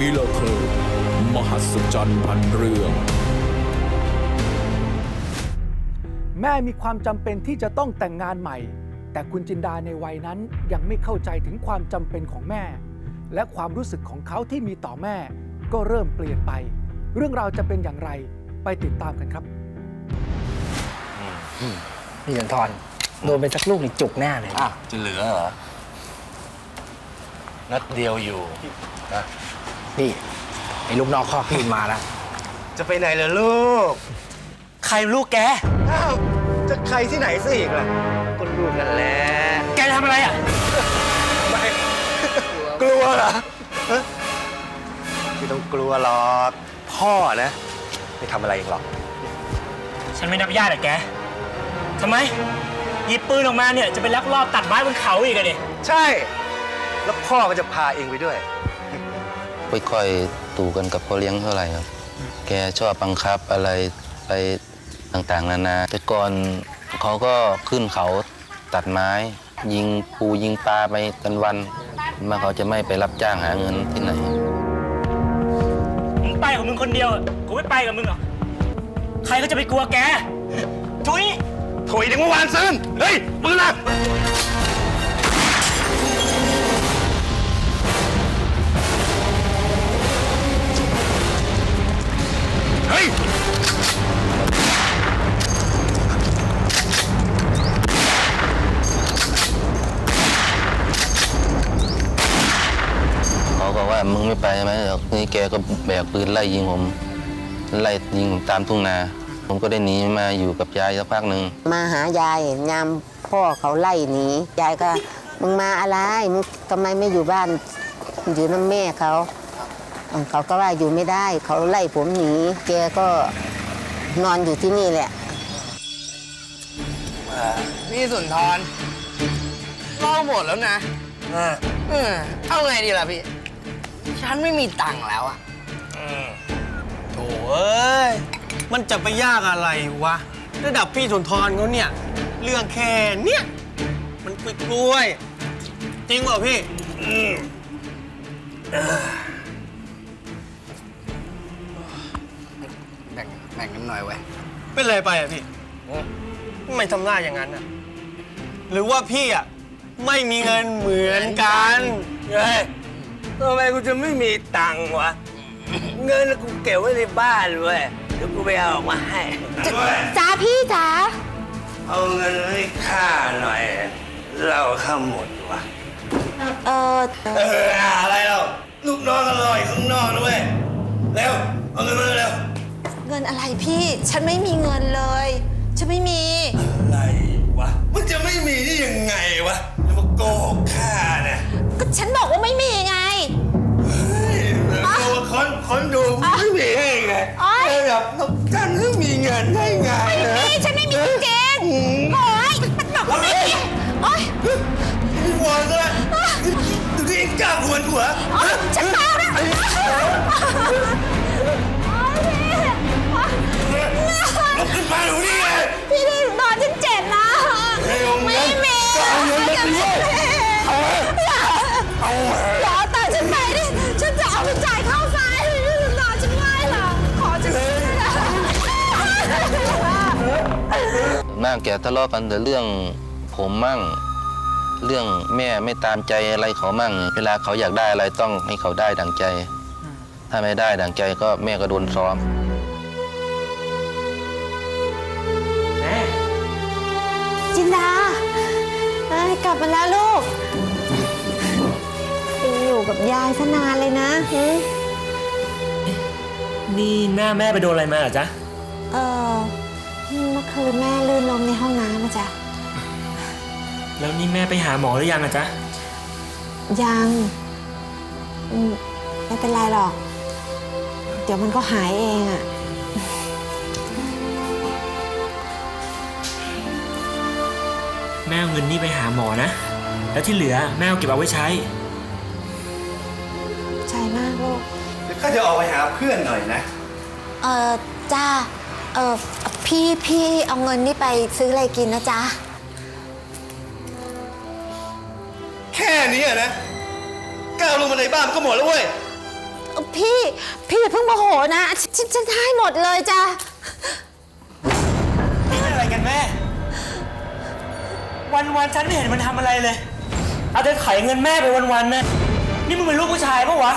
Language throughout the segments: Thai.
มิเลเธอร์มหัศจรรย์พันเรื่อง แม่มีความจำเป็นที่จะต้องแต่งงานใหม่ แต่คุณจินดาในวัยนั้นยังไม่เข้าใจถึงความจำเป็นของแม่ และความรู้สึกของเขาที่มีต่อแม่ ก็เริ่มเปลี่ยนไป เรื่องราวจะเป็นอย่างไรไปติดตามกันครับพี่สุนทรโดนไปสักลูกนี่จุกแน่เลยอ้าวจะเหลือเหรอ นัดเดียวอยู่นะ พี่ไอ้ลูกนอกคอกพี่มาแล้วจะไปไหนล่ะลูกใครลูกแก อ้าวจะใครที่ไหนซะอีกล่ะก็ลูกนั่นแหละแกทำอะไรอะ ไม่กลัวเหรอฮะไม่ต้องกลัวหรอกพ่อนะ ไม่ทำอะไรเองหรอก ฉันไม่นับญาติอะแกทำไม หยิบปืนออกมาเนี่ยจะไปลักลอบตัดไม้บนเขาอีกอะดิ ใช่ แล้วพ่อก็จะพาเองไปด้วย ไม่ค่อยตู่กันกับพ่อเลี้ยงเท่าไหร่ครับ แกชอบบังคับอะไรไปต่างๆ นานา แต่ก่อนเขาก็ขึ้นเขาตัดไม้ ยิงปูยิงปลาไปกันวันมาเขาจะไม่ไปรับจ้างหาเงินที่ไหน มึงไปของมึงคนเดียวอะกูไม่ไปกับมึงหรอกใครก็จะไปกลัวแก จุ้ยถอยถึงเมื่อวานซื้นเฮ้ยปืนล่ะ ฮ้ยเขาก็ว่ามึงไม่ไปใช่ไหมเดี๋ยวนี่แกก็แบกปืนไล่ยิงผม ไล่ยิงผมตามทุ่งนา ผมก็ได้หนีมาอยู่กับยายสักพักหนึ่ง มาหายายยามพ่อเขาไล่หนียายก็มึงมาอะไรมึงทำไมไม่อยู่บ้าน อยู่น้ำแม่เขา เออเขาก็ว่าอยู่ไม่ได้ เขาไล่ผมหนีแกก็นอนอยู่ที่นี่แหละ นี่สุนทรเล่าหมดแล้วนะเออเอาไงดีล่ะพี่ ฉันไม่มีตังค์แล้วอะโถ่เอ้ย มันจะไปยากอะไรวะ ระดับพี่สุนทรเขาเนี่ย เรื่องแค่เนี้ยมันกล้วยกล้วยๆจริงเปล่าพี่ อืม แบ่งแบ่งกันหน่อยไว้ยเป็นไรไปอะพี่ทำไม่ทำหน้าอย่างนั้นอะ หรือว่าพี่อะไม่มีเงินเหมือนกันเฮ้ยทำไมกูจะไม่มีตังค์วะ เงินกูเก็บไว้ในบ้านเว้ยเดี๋ยวกูไปเอาออกมาให้ จ้าพี่จ้าเอาเงินให้ข้าหน่อย เราข้าหมดวะ เออเอออะไรเรา ลูกน้องอร่อยข้างนอกนะเว้ยเร็ว เอาเงินมาเร็ว เงินอะไรพี่ ฉันไม่มีเงินเลย ฉันไม่มี อะไรวะ มันจะไม่มีได้ยังไงวะจะมาโกหกข้าเนี่ยก็ฉันบอกว่าไม่มีไง เฮ้ยดูคนคนดูไม่มีให้ไงโอ๊ย ระดับนกจันทร์ไม่มีเงินให้ไงพี่ฉันไม่มีจริงๆโอ๊ยมันบอกว่าไม่มีโอ๊ยมีวอนด้วยดูที่เองกล้าควรกูเหรอโอ๊ยฉันเปล่านะ มาหนูนี่ไงพี่ได้นอนฉันเจ็บนะให้เอาเงิไม่นมีก็เอาเงินมาสิอย่าเอามาอย่าเอาตังค์ฉันไปดิ ฉันจะเอาไปจ่ายค่าไฟนอนฉันไม่หรอกขอฉันด้วยนะมากแกทะเลาะกันแต่เรื่องผมมั่ง เรื่องแม่ไม่ตามใจอะไรเขามั่ง เวลาเขาอยากได้อะไรต้องให้เขาได้ดังใจ ถ้าไม่ได้ดังใจก็แม่ก็โดนซ้อม ลับมาแล้วลูกไปอยู่กับยายซะนานเลยนะหึนี่หน้าแม่ไปโดนอะไรมาเหรอจ๊ะ เออเมื่อคืนแม่ลื่นล้มในห้องน้ำมาจ้ะแล้วนี่แม่ไปหาหมอหรือยังอะจ๊ะ ยังอืมไม่เป็นไรหรอก เดี๋ยวมันก็หายเองอะ แม่เอาเงินนี่ไปหาหมอนะ แล้วที่เหลือแม่เอาเก็บเอาไว้ใช้ ใจมากลูก เดี๋ยวข้าจะออกไปหาเพื่อนหน่อยนะ เออจ้า เออพี่พี่เอาเงินนี่ไปซื้ออะไรกินนะจ๊ะ แค่นี้อะนะก้าวลงมาในบ้านก็หมดแล้วเว้ย พี่พี่อย่าเพิ่งโมโหนะ ฉันฉันให้หมดเลยจ้ะ วันวันๆฉันไม่เห็นมันทำอะไรเลย เอาแต่ไขเงินแม่ไปวันวันๆนะ นี่มึงเป็นลูกผู้ชายปะวะ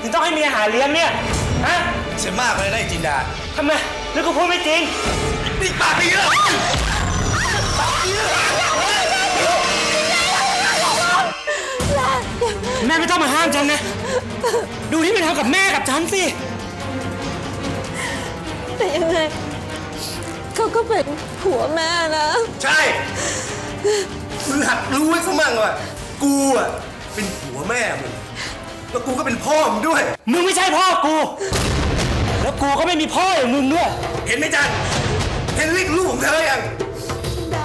ถึงต้องให้เมียหาเลี้ยงเนี่ย ฮะเสียมากเลยนะไอ้จินดาทำไมนึกกูพูดไม่จริงนี่ปากดีเหรอแม่ไม่ต้องมาห้ามฉันนะ ดูที่มันทำกับแม่กับฉันสิ แต่ยังไงเขาก็เป็นผัวแม่นะ ใช่ มึงหัดรู้ไว้ซะมั่งว่ากูอะเป็นผัวแม่มึงแล้วกูก็เป็นพ่อมึงด้วย มึงไม่ใช่พ่อกู แล้วกูก็ไม่มีพ่ออย่างมึงด้วย เห็นไหมจันเห็นลิกลูกของเธอยัง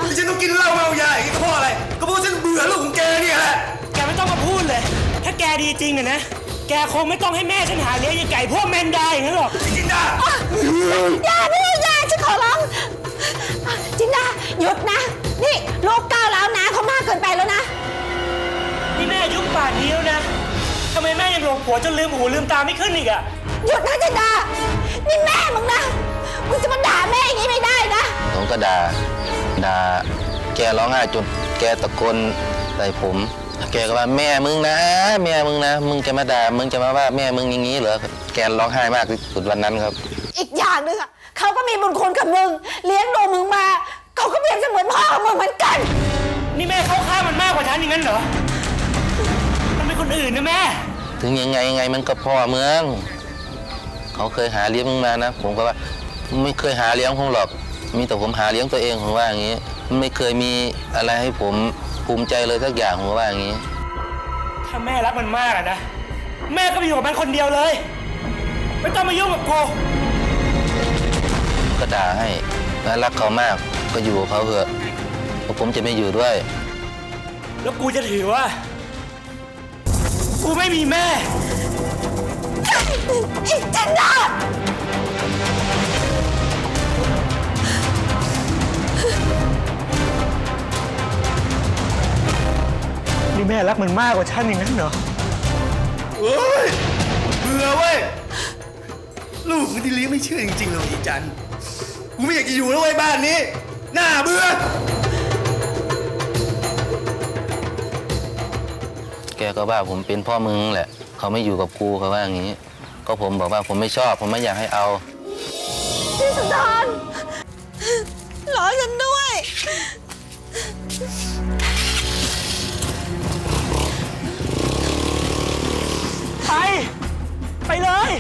ที่ฉันต้องกินเหล้าเมายาอย่างนี้ก็เพราะอะไร ก็เพราะฉันเบื่อลูกของแกเนี่ยแหละ แกไม่ต้องมาพูดเลย ถ้าแกดีจริงอะนะ แกคงไม่ต้องให้แม่ฉันหาเลี้ยงยังไก่พวกแมนได้อย่างนั้นหรอก จินดาอย่าพี่อย่าฉันขอร้อง จินดาหยุดนะ นี่ลูกก้าวแล้วนะเขามากเกินไปแล้วนะ นี่แม่อายุป่านนี้แล้วนะทำไมแม่ยังหลงผัวจนลืมหูลืมตาไม่ขึ้นอีกอะหยุดนะจินดา นี่แม่มึงนะ มึงจะมาด่าแม่อย่างนี้ไม่ได้นะผมก็ด่าด่าแกร้องไห้จนแกตะโกนใส่ผม แกก็ว่าแม่มึงนะ แม่มึงนะ มึงจะมาด่า มึงจะมาว่าแม่มึงอย่างนี้เหรอ แกร้องไห้มากที่สุดวันนั้นครับ อีกอย่างหนึ่งอะเขาก็มีบุญคุณกับมึง เลี้ยงดูมึงมา เขาก็เปรียบเสมือนพ่อของมึงเหมือนกัน นี่แม่เข้าข้างมันมากกว่าฉันอย่างนั้นเหรอ มันเป็นคนอื่นนะแม่ ถึงยังไงยังไงมันก็พ่อเมือง เขาเคยหาเลี้ยงมึงมานะ ผมก็ว่าไม่เคยหาเลี้ยงผมหรอก มีแต่ผมหาเลี้ยงตัวเองผมว่าอย่างนี้ ไม่เคยมีอะไรให้ผมภูมิใจเลยสักอย่างผมว่าอย่างนี้ ถ้าแม่รักมันมากอะนะ แม่ก็ไปอยู่กับมันคนเดียวเลย ไม่ต้องมายุ่งกับกู ก็ด่าให้ถ้ารักเขามาก ก็อยู่กับเขาเถอะเพราะผมจะไม่อยู่ด้วย แล้วกูจะถือว่า กูไม่มีแม่อีกจินดานี่แม่รักมันมากกว่าฉันอย่างนั้นเหรอเฮ้ยเบื่อเว้ย ลูกมึงที่เลี้ยงไม่เชื่อจริงๆเลยอีจัน กูไม่อยากจะอยู่แล้วเว้ยบ้านนี้ น่าเบื่อ แกก็ว่าผมเป็นพ่อมึงแหละ เขาไม่อยู่กับกูเขาว่าอย่างนี้ ก็ผมบอกว่าผมไม่ชอบ ผมไม่อยากให้เอา พี่สุนทรรอฉันด้วย ไป ไปเลย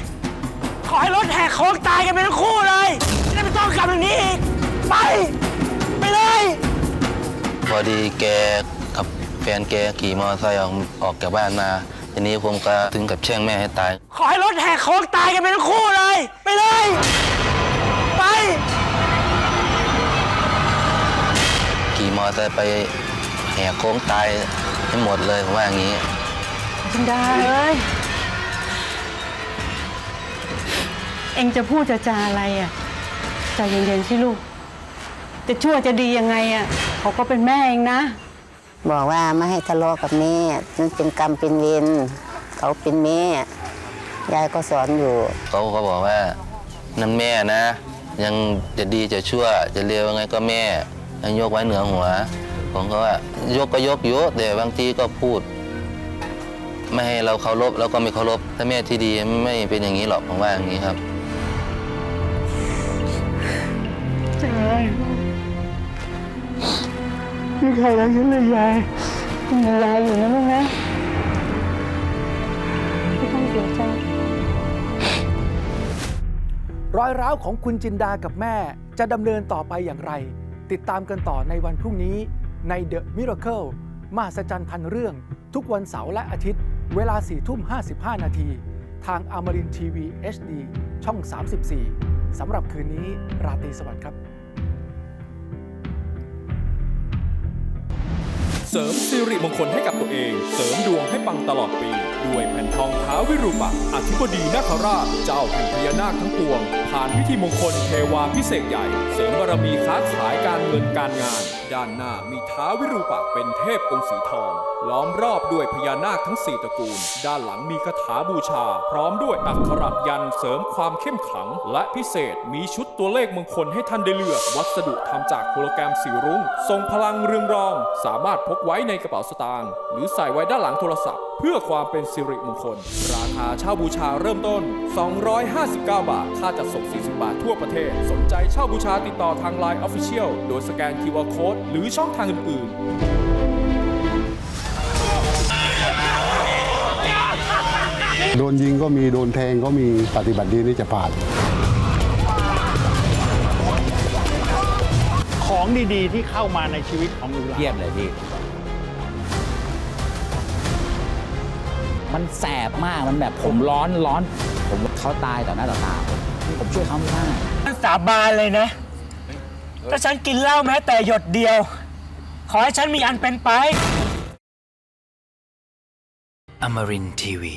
ขอให้รถแหกโค้งตายกันไปทั้งคู่เลย จะได้ไม่ต้องกลับอย่างนี้อีก ไปไปเลย พอดีแกกับแฟนแกขี่มอเตอร์ไซค์ออกออกจากบ้านมาทีนี้ผมก็ถึงกับแช่งแม่ให้ตาย ขอให้รถแหกโค้งตายกันไปทั้งคู่เลย ไปเลย ไป ขี่มอเตอร์ไซค์ไปแหกโค้งตายให้หมดเลยผมว่าอย่างนี้ จินดาเอ้ยเองจะพูดจะจาอะไรอะ ใจเย็นๆสิลูก จะชั่วจะดียังไงอะเขาก็เป็นแม่เองนะ บอกว่าไม่ให้ทะเลาะกับแม่นั่นเป็นกรรมเป็นเวรเขาเป็นแม่ยายก็สอนอยู่เขาก็บอกว่านั่นแม่นะ ยังจะดีจะชั่วจะเลวยังไงก็แม่ยังยกไว้เหนือหัว ผมก็ว่ายกก็ยกอยู่แต่บางทีก็พูด ไม่ให้เราเคารพเราก็ไม่เคารพถ้าแม่ที่ดีไม่เป็นอย่างนี้หรอกผมว่าอย่างนี้ครับ มีใครรักฉันเลยยายมียายอยู่นะลูกนะไม่ต้องเสียใจ รอยร้าวของคุณจินดากับแม่จะดำเนินต่อไปอย่างไร ติดตามกันต่อในวันพรุ่งนี้ใน The Miracle มหัศจรรย์พันเรื่อง ทุกวันเสาร์และอาทิตย์ เวลา4ทุ่ม 55 นาที ทางอมรินทีวี HD ช่อง 34 สำหรับคืนนี้ ราตรีสวัสดิ์ครับ เสริมสิริมงคลให้กับตัวเอง เสริมดวงให้ปังตลอดปี ด้วยแผ่นทองท้าวิรูปะอธิบดีนาคราช เจ้าแห่งพญานาคทั้งปวงผ่านพิธีมงคลเทวาพิเศษใหญ่ เสริมบารมีค้าขายการเงินการงาน ด้านหน้ามีท้าวิรุปะเป็นเทพองค์สีทอง ล้อมรอบด้วยพญานาคทั้ง4ตระกูล ด้านหลังมีคาถาบูชา พร้อมด้วยอักขรยันเสริมความเข้มขลัง และพิเศษมีชุดตัวเลขมงคลให้ท่านได้เลือก วัสดุทำจากโฮโลแกรมสีรุ้งทรงพลังเรืองรอง สามารถพกไว้ในกระเป๋าสตางค์หรือใส่ไว้ด้านหลังโทรศัพท์เพื่อความเป็นสิริมงคล ราคาเช่าบูชาเริ่มต้น 259 บาท ค่าจัดส่ง40 บาททั่วประเทศ สนใจเช่าบูชาติดต่อทาง Line Official โดยสแกน QR Code หรือช่องทางอื่น ๆโดนยิงก็มีโดนแทงก็มีปฏิบัติดีนี่จะผ่าน ของดีๆที่เข้ามาในชีวิตของหนูหลานเทียบเลยพี่มันแสบมากมันแบบผมร้อนร้อน ผมเขาตายต่อหน้าต่อตา ผมผมช่วยเขาไม่ได้สาบานเลยนะ ถ้าฉันกินเหล้าแม้แต่หยดเดียว ขอให้ฉันมีอันเป็นไปอมรินทีวี